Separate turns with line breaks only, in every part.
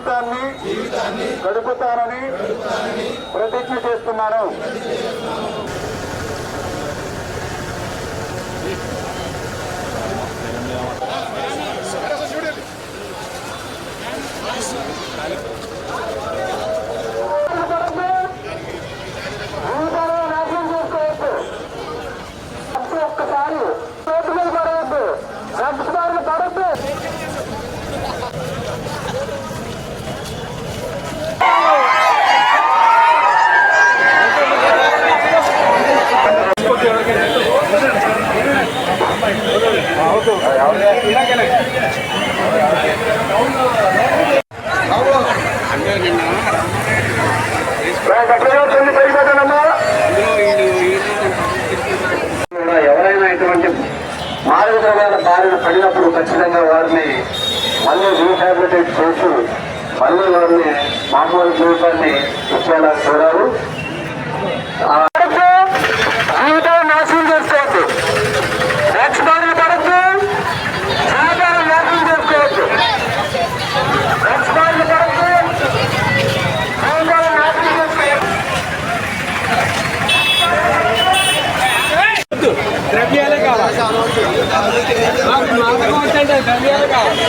జీవితాన్ని గడుపుతానని ప్రతిజ్ఞ చేస్తున్నాను.
ద్రవ్యాల పడినప్పుడు ఖచ్చితంగా వారిని మళ్ళీ రీహాబిలిటేట్ చేసి మళ్ళీ వారిని మామూలు జీవితాన్ని ఇచ్చేలా చూడాలి ఆ జీవితాన్ని నాశనం చేసుకోవద్దు డ్రగ్స్ బారిన పడద్దు జీవితాన్ని నాశనం చేసుకోవద్దు డ్రగ్స్ బారిన పడద్దు జీవితాన్ని నాశనం చేసుకోవద్దు
ద్రవ్యాలే కావాలి నాకు నాకు అంటే ద్రవ్యాలే కావాలి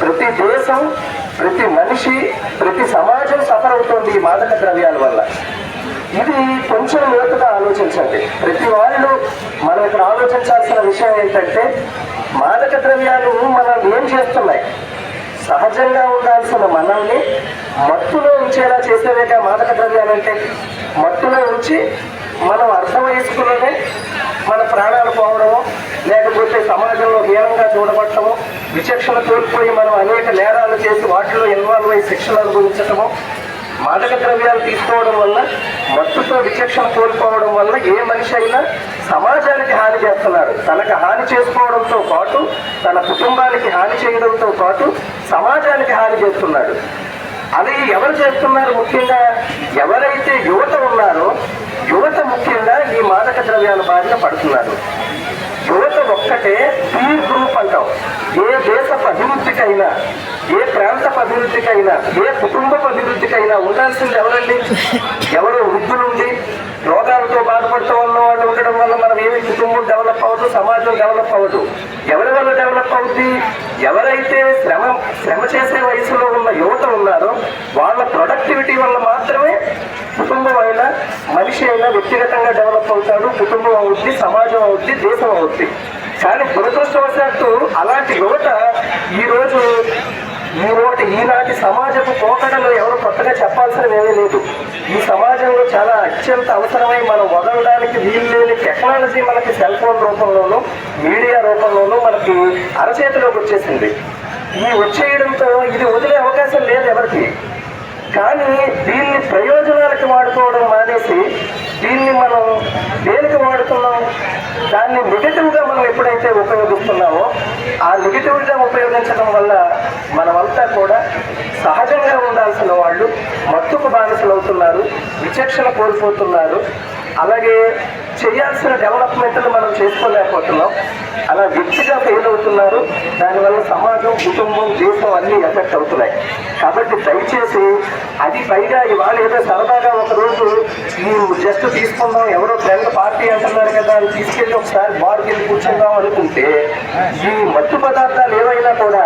ప్రతి దేశం ప్రతి మనిషి ప్రతి సమాజం సఫర్ అవుతుంది ఈ మాదక ద్రవ్యాల వల్ల. ఇది కొంచెం లోతుగా ఆలోచించండి. ప్రతి వాళ్ళు మనం ఇక్కడ ఆలోచించాల్సిన విషయం ఏంటంటే మాదక ద్రవ్యాలు మనం ఏం చేస్తున్నాయి? సహజంగా ఉండాల్సిన మనల్ని మత్తులో ఉంచేలా చేసేవేగా మాదక ద్రవ్యాలంటే మత్తులో ఉంచి మనం అర్థం వయస్కులోనే మన ప్రాణాలు పోవడము లేకపోతే సమాజంలో హీనంగా చూడబట్టము విచక్షణ కోల్పోయి మనం అనేక నేరాలు చేసి వాటిలో ఇన్వాల్వ్ అయ్యి శిక్షలు అనుభవించటము మాదక ద్రవ్యాలు తీసుకోవడం వల్ల మత్తుతో విచక్షణ కోల్పోవడం వల్ల ఏ మనిషి అయినా సమాజానికి హాని చేస్తున్నాడు. తనకు హాని చేసుకోవడంతో పాటు తన కుటుంబానికి హాని చేయడంతో పాటు సమాజానికి హాని చేస్తున్నాడు. అది ఎవరు చేస్తున్నారు ముఖ్యంగా? ఎవరైతే యువత ఉన్నారో యువత ముఖ్యంగా ఈ మాదక ద్రవ్యాల బారిన పడుతున్నారు. యువత ఒక్కటే పీర్ గ్రూప్ అంటాం. ఏ దేశ అభివృద్ధికైనా ఏ ప్రాంత అభివృద్ధికైనా ఏ కుటుంబ అభివృద్ధికైనా ఉండాల్సింది ఎవరండి? ఎవరు వృద్ధులుండి రోగాలతో బాధపడుతూ ఉన్న వాళ్ళు ఉండడం వల్ల మనం ఏమి కుటుంబం డెవలప్ అవ్వదు సమాజం డెవలప్ అవ్వదు. ఎవరి వల్ల డెవలప్ అవుద్ది? ఎవరైతే శ్రమ శ్రమ చేసే వయసులో ఉన్న యువత ఉన్నారో వాళ్ళ ప్రొడక్టివిటీ వల్ల మాత్రమే కుటుంబం అయినా మనిషి అయినా వ్యక్తిగతంగా డెవలప్ అవుతాడు కుటుంబం అవుద్ది సమాజం అవుద్ది దేశం అవుద్ది. కానీ దురదృష్టవశాత్తు అలాంటి యువత ఈరోజు ఈరోజు ఈ ఈనాటి సమాజపు పోకడలు ఎవరు కొత్తగా చెప్పాల్సినవి ఏమీ లేదు. ఈ సమాజంలో చాలా అత్యంత అవసరమై మనం వదలడానికి వీలు లేని టెక్నాలజీ మనకి సెల్ ఫోన్ రూపంలోనూ మీడియా రూపంలోనూ మనకి అరచేతిలోకి వచ్చేసింది. ఈ వచ్చేయడంతో ఇది వదిలే అవకాశం లేదు ఎవరికి. కానీ దీన్ని ప్రయోజనాలకి వాడుకోవడం మానేసి దీన్ని మనం దేనికి వాడుతున్నాం? దాన్ని నెగిటివ్గా మనం ఎప్పుడైతే ఉపయోగిస్తున్నామో ఆ నెగిటివ్గా ఉపయోగించడం వల్ల మనమంతా కూడా సహజంగా ఉండాల్సిన వాళ్ళు మత్తుకు బానిసలు అవుతున్నారు విచక్షణ కోల్పోతున్నారు. అలాగే చేయాల్సిన డెవలప్మెంట్లు మనం చేసుకోలేకపోతున్నాం. అలా వ్యక్తిగా ఫెయిల్ అవుతున్నారు. దానివల్ల సమాజం కుటుంబం దేశం అన్నీ ఎఫెక్ట్ అవుతున్నాయి. కాబట్టి దయచేసి అది పైగా ఇవాళ ఏదో సరదాగా నువ్వు జస్ట్ తీసుకుందాం ఎవరో ఫ్రెండ్ పార్టీ అంటున్నారు కదా అని తీసుకెళ్ళి ఒకసారి బార్కి వెళ్ళి కూర్చుందాం అనుకుంటే ఈ మత్తు పదార్థాలు ఏవైనా కూడా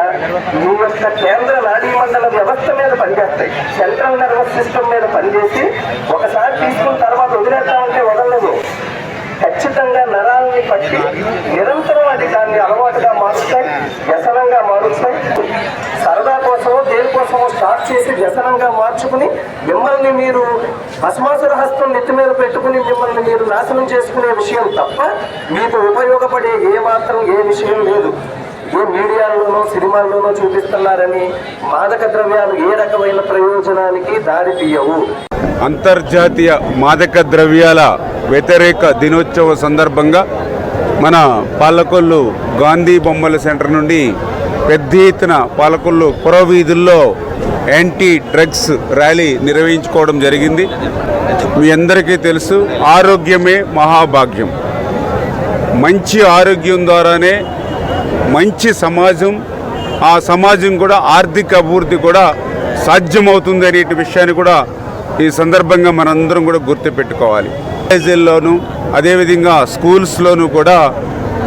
మీ యొక్క కేంద్ర నాడీ మండల వ్యవస్థ మీద పనిచేస్తాయి. సెంట్రల్ నర్వస్ సిస్టమ్ మీద పనిచేసి ఒకసారి తీసుకున్న తర్వాత వదిలేద్దామంటే వదలదు ఖచ్చితంగా నరాలని పట్టి నిరంతరం అది దాన్ని అలవాటుగా మారుస్తాయి వ్యసనంగా మారుస్తాయి. సరదా స్టార్ట్ చేసి వ్యసనంగా మార్చుకుని మిమ్మల్ని మీరు భస్మాసుర హస్తం నెత్తి మీద పెట్టుకుని మిమ్మల్ని మీరు నాశనం చేసుకునే విషయం తప్ప మీకు ఉపయోగపడే ఏ మాత్రం ఏ విషయం లేదు. ఏ మీడియాల్లోనో సినిమాల్లోనో చూపిస్తున్నారని మాదక ద్రవ్యాలు ఏ రకమైన ప్రయోజనానికి దారి తీయవు.
అంతర్జాతీయ మాదక ద్రవ్యాల వ్యతిరేక దినోత్సవ సందర్భంగా మన పాలకొల్లు గాంధీ బొమ్మల సెంటర్ నుండి పెద్ద ఎత్తున పాలకొల్లు పురవీధుల్లో యాంటీ డ్రగ్స్ ర్యాలీ నిర్వహించుకోవడం జరిగింది. మీ అందరికీ తెలుసు ఆరోగ్యమే మహాభాగ్యం. మంచి ఆరోగ్యం ద్వారానే మంచి సమాజం ఆ సమాజం కూడా ఆర్థిక అభివృద్ధి కూడా సాధ్యమవుతుంది అనే విషయాన్ని కూడా ఈ సందర్భంగా మనందరం కూడా గుర్తుపెట్టుకోవాలి. కాలేజీల్లోనూ అదేవిధంగా స్కూల్స్లోనూ కూడా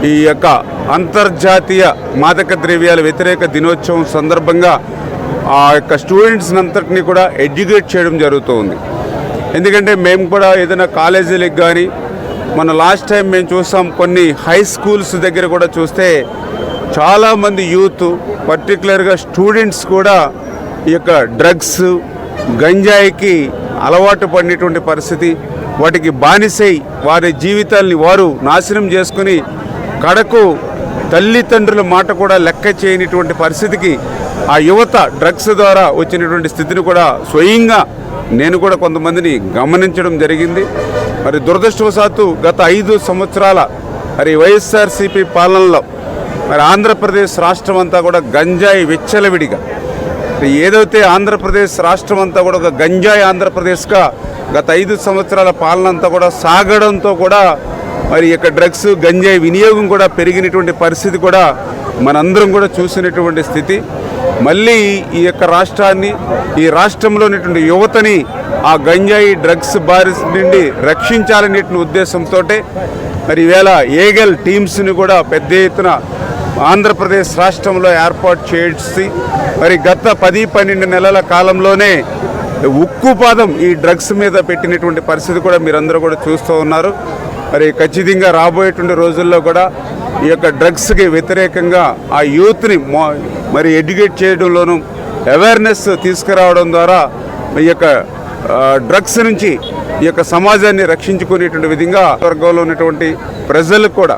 ఈ యొక్క అంతర్జాతీయ మాదక ద్రవ్యాల వ్యతిరేక దినోత్సవం సందర్భంగా ఆ యొక్క స్టూడెంట్స్ అంతటిని కూడా ఎడ్యుకేట్ చేయడం జరుగుతుంది. ఎందుకంటే మేము కూడా ఏదైనా కాలేజీలకు కానీ మన లాస్ట్ టైం మేము చూసాం కొన్ని హై స్కూల్స్ దగ్గర కూడా చూస్తే చాలామంది యూత్ పర్టికులర్గా స్టూడెంట్స్ కూడా ఈ యొక్క డ్రగ్స్ గంజాయికి అలవాటు పడినటువంటి పరిస్థితి వాటికి బానిసై వారి జీవితాల్ని వారు నాశనం చేసుకుని కడకు తల్లిదండ్రుల మాట కూడా లెక్క చేయనటువంటి పరిస్థితికి ఆ యువత డ్రగ్స్ ద్వారా వచ్చినటువంటి స్థితిని కూడా స్వయంగా నేను కూడా కొంతమందిని గమనించడం జరిగింది. మరి దురదృష్టవశాత్తు గత ఐదు సంవత్సరాల మరి వైఎస్ఆర్సీపీ పాలనలో మరి ఆంధ్రప్రదేశ్ రాష్ట్రం అంతా కూడా గంజాయి విచ్చలవిడిగా. ఏదైతే ఆంధ్రప్రదేశ్ రాష్ట్రం అంతా కూడా ఒక గంజాయి ఆంధ్రప్రదేశ్గా గత ఐదు సంవత్సరాల పాలన అంతా కూడా సాగడంతో కూడా మరి ఇక యొక్క డ్రగ్స్ గంజాయి వినియోగం కూడా పెరిగినటువంటి పరిస్థితి కూడా మనందరం కూడా చూసినటువంటి స్థితి. మళ్ళీ ఈ యొక్క రాష్ట్రాన్ని ఈ రాష్ట్రంలోనేటువంటి యువతని ఆ గంజాయి డ్రగ్స్ బారి నుండి రక్షించాలనేటువంటి ఉద్దేశంతో మరి ఈవేళ ఏగల్ టీమ్స్ని కూడా పెద్ద ఎత్తున ఆంధ్రప్రదేశ్ రాష్ట్రంలో ఏర్పాటు చేసి మరి గత పది పన్నెండు నెలల కాలంలోనే ఉక్కుపాదం ఈ డ్రగ్స్ మీద పెట్టినటువంటి పరిస్థితి కూడా మీరందరూ కూడా చూస్తూ ఉన్నారు. మరి ఖచ్చితంగా రాబోయేటువంటి రోజుల్లో కూడా ఈ యొక్క డ్రగ్స్కి వ్యతిరేకంగా ఆ యూత్ని మో- మరి ఎడ్యుకేట్ చేయడంలోనూ అవేర్నెస్ తీసుకురావడం ద్వారా ఈ యొక్క డ్రగ్స్ నుంచి ఈ యొక్క సమాజాన్ని రక్షించుకునేటువంటి విధంగా వర్గంలో ఉన్నటువంటి ప్రజలకు కూడా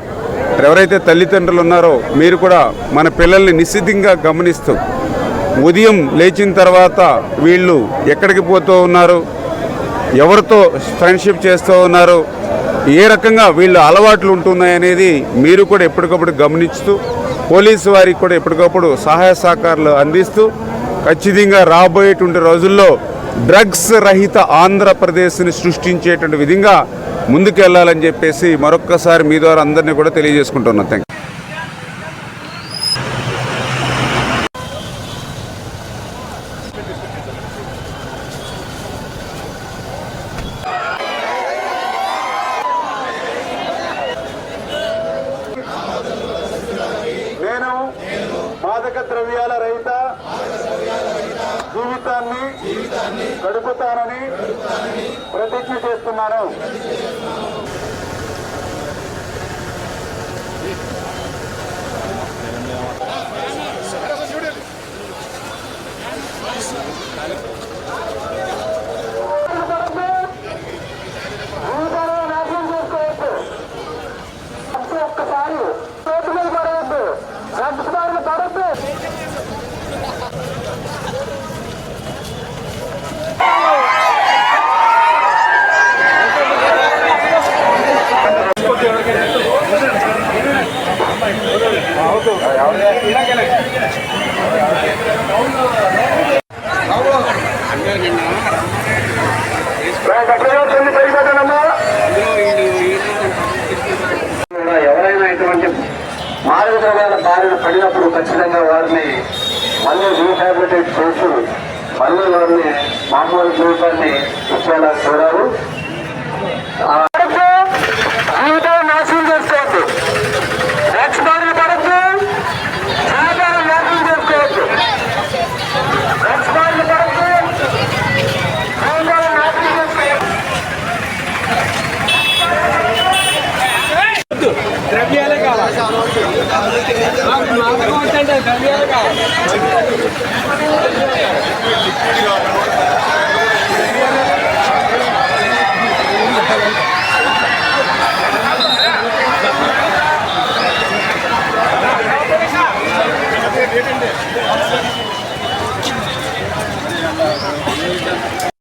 ఎవరైతే తల్లిదండ్రులు ఉన్నారో మీరు కూడా మన పిల్లల్ని నిశ్చితంగా గమనిస్తూ ఉదయం లేచిన తర్వాత వీళ్ళు ఎక్కడికి పోతూ ఉన్నారు ఎవరితో ఫ్రెండ్షిప్ చేస్తూ ఉన్నారు ఏ రకంగా వీళ్ళ అలవాట్లు ఉంటున్నాయనేది మీరు కూడా ఎప్పటికప్పుడు గమనిస్తూ పోలీసు వారికి కూడా ఎప్పటికప్పుడు సహాయ సహకారాలు అందిస్తూ ఖచ్చితంగా రాబోయేటువంటి రోజుల్లో డ్రగ్స్ రహిత ఆంధ్రప్రదేశ్ని సృష్టించేటువంటి విధంగా ముందుకెళ్ళాలని చెప్పేసి మరొక్కసారి మీ ద్వారా అందరినీ కూడా తెలియజేసుకుంటున్నాను. థ్యాంక్
ద్రవ్యాల రహిత జీవితాన్ని గడుపుతానని ప్రతిజ్ఞ చేస్తున్నాను.
రాబోయే జీవితాన్ని ఇచ్చేలా చూడాలి జీవితాన్ని నాశనం చేసుకోవద్దు. నెక్స్ట్ బాధలు కావాలి. నాకు అంటే కావాలి.